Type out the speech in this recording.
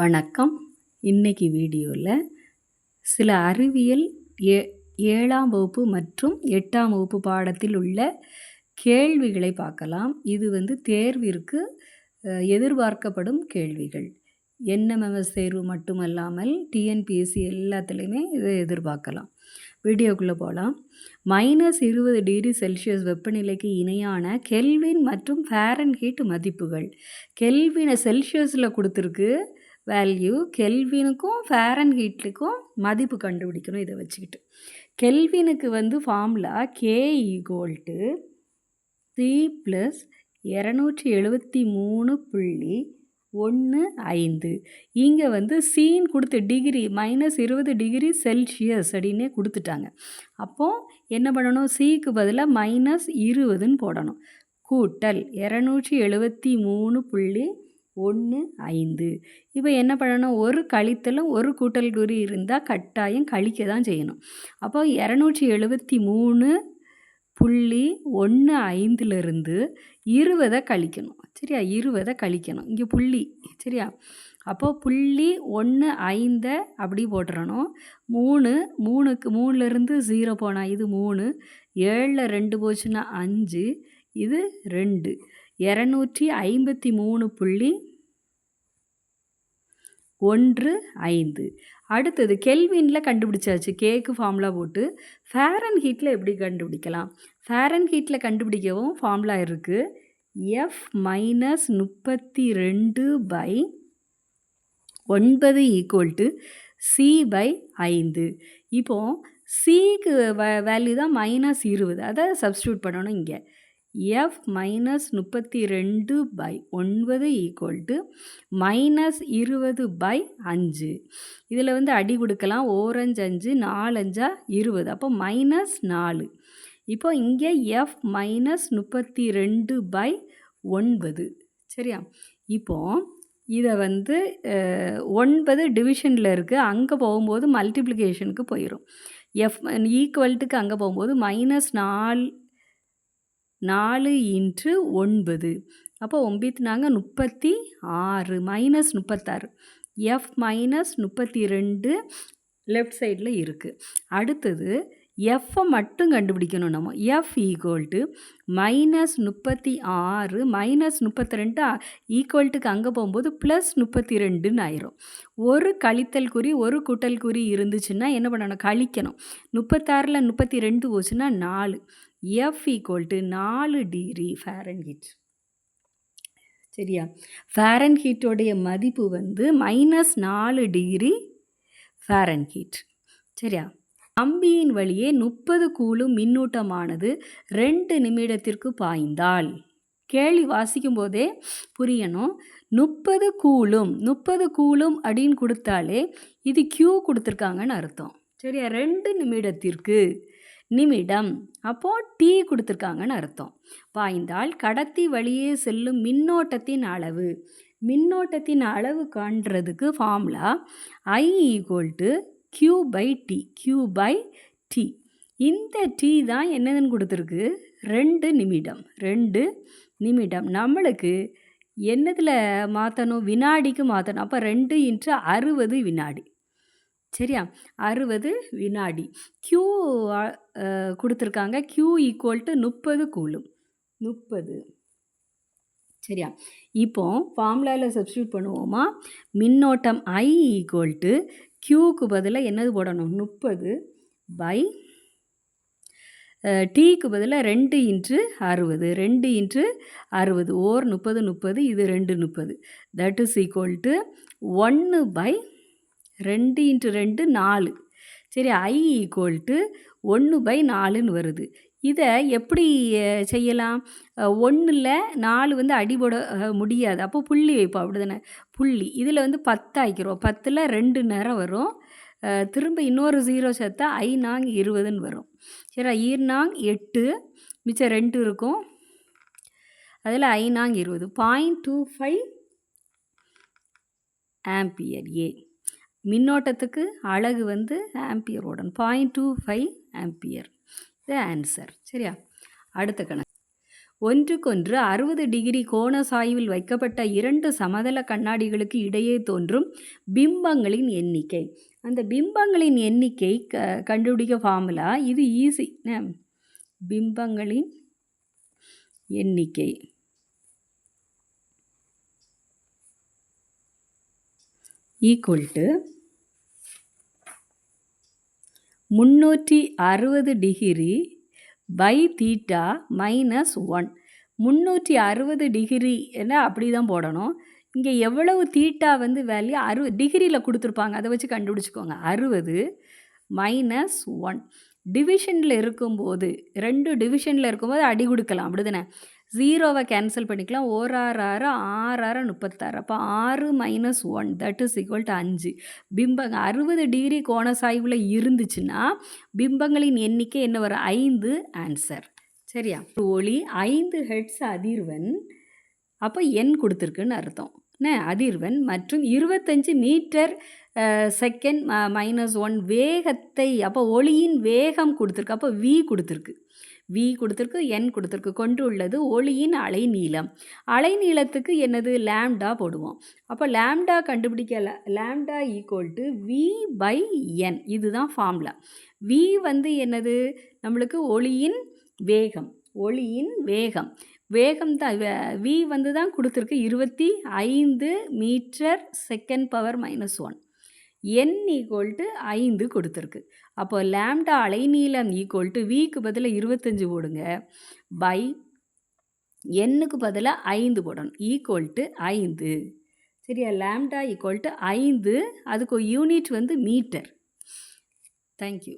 வணக்கம். இன்னைக்கு வீடியோவில் சில அறிவியல் ஏ ஏழாம் வகுப்பு மற்றும் எட்டாம் வகுப்பு பாடத்தில் உள்ள கேள்விகளை பார்க்கலாம். இது வந்து தேர்விற்கு எதிர்பார்க்கப்படும் கேள்விகள். என்எம்எம்எஸ் தேர்வு மட்டுமல்லாமல் டிஎன்பிஎஸ்சி எல்லாத்துலேயுமே இதை எதிர்பார்க்கலாம். வீடியோக்குள்ளே போகலாம் மைனஸ் இருபது டிகிரி செல்சியஸ் வெப்பநிலைக்கு இணையான கெல்வின் மற்றும் ஃபேரன்ஹீட் மதிப்புகள். கெல்வினை செல்சியஸில் கொடுத்துருக்கு. வேல்யூ கெல்வினுக்கும் ஃபேரன்ஹீட்டுக்கும் மதிப்பு கண்டுபிடிக்கணும் இதை வச்சுக்கிட்டு. கெல்வினுக்கு வந்து formula K equal to plus இரநூற்றி எழுபத்தி மூணு புள்ளி ஒன்று ஐந்து. இங்கே வந்து சீன் கொடுத்து டிகிரி மைனஸ் இருபது டிகிரி செல்சியஸ் அப்படின்னே கொடுத்துட்டாங்க. அப்போது என்ன பண்ணணும்? சிக்கு பதிலாக மைனஸ் இருபதுன்னு போடணும். கூட்டல் இரநூற்றி எழுபத்தி மூணு புள்ளி ஒன்று ஐந்து. இப்போ என்ன பண்ணணும்? ஒரு கழித்தலும் ஒரு கூட்டல் குறி இருந்தால் கட்டாயம் கழிக்க தான் செய்யணும். அப்போ இரநூற்றி எழுபத்தி மூணு புள்ளி ஒன்று ஐந்துலேருந்து இருபதை கழிக்கணும். சரியா? இருபதை கழிக்கணும். இங்கே புள்ளி. சரியா? அப்போது புள்ளி ஒன்று ஐந்தை அப்படி போட்டுறணும். மூணு மூணுக்கு மூணுலேருந்து ஜீரோ போனால் இது மூணு. ஏழில் ரெண்டு போச்சுன்னா அஞ்சு. இது ரெண்டு. இரநூற்றி ஐம்பத்தி மூணு புள்ளி ஒன்று ஐந்து. அடுத்தது கெல்வினில் கண்டுபிடிச்சாச்சு. கேக்கு ஃபார்முலா போட்டு ஃபேரன் ஹீட்டில் எப்படி கண்டுபிடிக்கலாம்? ஃபேரன் ஹீட்டில் கண்டுபிடிக்கவும் ஃபார்முலா இருக்குது எஃப் மைனஸ் முப்பத்தி ரெண்டு பை ஒன்பது ஈக்குவல் டு சி பை ஐந்து. இப்போது சிக்கு வேல்யூ தான் மைனஸ் இருபது. அதை சப்ஸ்டியூட் பண்ணணும் இங்கே. எஃப் மைனஸ் முப்பத்தி ரெண்டு பை ஒன்பது ஈக்குவல் டு மைனஸ் இருபது பை அஞ்சு. இதில் வந்து அடி கொடுக்கலாம். ஓரஞ்சு அஞ்சு நாலஞ்சா இருபது. அப்போ மைனஸ் நாலு. இப்போ இங்கே எஃப் மைனஸ் முப்பத்தி ரெண்டு பை ஒன்பது. சரியா? இப்போ இதை வந்து ஒன்பது டிவிஷனில் இருக்குது அங்கே போகும்போது மல்டிப்ளிகேஷனுக்கு போயிடும் எஃப் ஈக்குவல்ட்டுக்கு அங்கே போகும்போது மைனஸ் நாலு நாலு இன்ட்டு ஒன்பது. அப்போ ஒம்பத்தி நாங்கள் முப்பத்தி ஆறு மைனஸ் முப்பத்தாறு. எஃப் மைனஸ் முப்பத்தி ரெண்டு லெஃப்ட் சைடில் இருக்குது அடுத்தது எஃப்பை மட்டும் கண்டுபிடிக்கணும் நம்ம. எஃப் ஈக்குவல் டு மைனஸ் முப்பத்தி ஆறு மைனஸ் முப்பத்தி ரெண்டு ஈக்குவல்ட்டுக்கு அங்கே போகும்போது ப்ளஸ் முப்பத்தி ரெண்டுன்னு ஆயிரும். ஒரு கழித்தல் குறி ஒரு கூட்டல் குறி இருந்துச்சுன்னா என்ன பண்ணணும்? கழிக்கணும். முப்பத்தாறில் முப்பத்தி ரெண்டு போச்சுன்னா நாலு. எஃப் ஈக்குவல் டு நாலு டிகிரி ஃபேரன்ஹீட் சரியா? ஃபேரன்ஹீட்டோடைய மதிப்பு வந்து மைனஸ் நாலு டிகிரி ஃபேரன்ஹீட் சரியா? கம்பியின் வழியே முப்பது கூலும் மின்னூட்டமானது ரெண்டு நிமிடத்திற்கு பாய்ந்தால். கேள்வி வாசிக்கும் போதே புரியணும். முப்பது கூலும் முப்பது கூலும் அப்படின்னு கொடுத்தாலே இது கியூ கொடுத்துருக்காங்கன்னு அர்த்தம். சரியா? ரெண்டு நிமிடத்திற்கு நிமிடம். அப்போது டீ கொடுத்துருக்காங்கன்னு அர்த்தம். பாய்ந்தால் கடத்தி வழியே செல்லும் மின்னோட்டத்தின் அளவு. மின்னோட்டத்தின் அளவு காண்றதுக்கு formula I equal to Q by T Q by T இந்த டீ தான் என்னதுன்னு கொடுத்துருக்கு? ரெண்டு நிமிடம். ரெண்டு நிமிடம். நம்மளுக்கு என்னதில் மாற்றணும் வினாடிக்கு மாற்றணும் அப்போ ரெண்டு இன்ட்டு அறுபது வினாடி. சரியா? அறுபது வினாடி. க்யூ கொடுத்துருக்காங்க. க்யூ ஈக்குவல் டு முப்பது கூலும். முப்பது. சரியா? இப்போ ஃபார்முலாவில் சப்ஸ்டியூட் பண்ணுவோமா? மின்னோட்டம் ஐ ஈக்குவல் டு க்யூக்கு பதிலாக என்னது போடணும்? முப்பது பை டீக்கு பதிலாக ரெண்டு இன்ட்டு அறுபது. ரெண்டு இன்ட்டு அறுபது. ஓர் முப்பது முப்பது. இது ரெண்டு முப்பது. தட் இஸ் ஈக்குவல் டு ஒன்று பை ரெண்டு இன்ட்டு ரெண்டு நாலு. சரி ஐ ஈக்குவல் டு ஒன்று பை நாலுன்னு வருது. இதை எப்படி செய்யலாம்? ஒன்றில் நாலு வந்து அடிபட முடியாது. அப்போ புள்ளி வைப்போம். அப்படி தானே புள்ளி. இதில் வந்து பத்தாக்கிறோம் பத்தில் ரெண்டு நேரம் வரும். திரும்ப இன்னொரு ஜீரோ சேர்த்தா ஐ நாங் இருபதுன்னு வரும். சரி ஈர்நாங் எட்டு. மிச்சம் ரெண்டு இருக்கும். அதில் ஐ நாங் இருபது. Point two five ampere. A. மின்னோட்டத்துக்கு அழகு வந்து ஆம்பியர் ஓடன் பாயிண்ட் டூ ஃபைவ் ஆம்பியர். இது ஆன்சர் சரியா? அடுத்த கணக்கு. ஒன்றுக்கொன்று அறுபது டிகிரி கோண சாய்வில் வைக்கப்பட்ட இரண்டு சமதள கண்ணாடிகளுக்கு இடையே தோன்றும் பிம்பங்களின் எண்ணிக்கை. அந்த பிம்பங்களின் எண்ணிக்கை க கண்டுபிடிக்க ஃபார்முலா இது ஈஸி பிம்பங்களின் எண்ணிக்கை. ஈக்குவல் டு முந்நூற்றி அறுபது degree by theta minus one முந்நூற்றி அறுபது டிகிரி என்ன? அப்படி தான் போடணும். இங்கே எவ்வளவு தீட்டா வந்து வேல்யூ அறு டிகிரியில் கொடுத்துருப்பாங்க. அதை வச்சு கண்டுபிடிச்சிக்கோங்க. அறுபது மைனஸ் ஒன் டிவிஷனில் இருக்கும்போது ரெண்டு டிவிஷனில் இருக்கும்போது அடி கொடுக்கலாம். அப்படி தானே ஜீரோவை கேன்சல் பண்ணிக்கலாம். ஓர் ஆறு ஆறு ஆறு ஆறு முப்பத்தாறு. அப்போ ஆறு minus one that is equal to அஞ்சு. பிம்பங்க அறுபது டிகிரி கோண சாய்வில் இருந்துச்சுன்னா பிம்பங்களின் எண்ணிக்கை என்ன வரும்? ஐந்து ஆன்சர் சரியா? ஒளி ஐந்து ஹெட்ஸ் அதிர்வன் அப்போ எண் கொடுத்துருக்குன்னு அர்த்தம். என்ன? அதிர்வன் மற்றும் இருபத்தஞ்சு மீட்டர் செகண்ட் மைனஸ் ஒன் வேகத்தை அப்போ ஒளியின் வேகம் கொடுத்துருக்கு. அப்போ வி கொடுத்துருக்கு. வி கொடுத்துருக்கு என் கொடுத்துருக்கு. கொண்டு உள்ளது ஒளியின் அலைநீளம் அலைநீளத்துக்கு என்னது? லேம்டா போடுவோம். அப்போ லேம்டா கண்டுபிடிக்க lambda equal to V by N இதுதான் ஃபார்முலா வி வந்து என்னது? நம்மளுக்கு ஒளியின் வேகம் ஒளியின் வேகம். வேகம் தான் வி வந்து தான் கொடுத்துருக்கு இருபத்தி ஐந்து metre second power minus one N equal to ஐந்து கொடுத்துருக்கு. அப்போ லேம்டா அலைநீளம் ஈக்குவல் டு விக்கு பதிலாக இருபத்தஞ்சி போடுங்க. பை எண்ணுக்கு பதிலாக ஐந்து போடணும். ஈக்குவல் டு ஐந்து. சரியா? லேம்டா ஈக்குவல் டு ஐந்து. அதுக்கு யூனிட் வந்து மீட்டர் தேங்க்யூ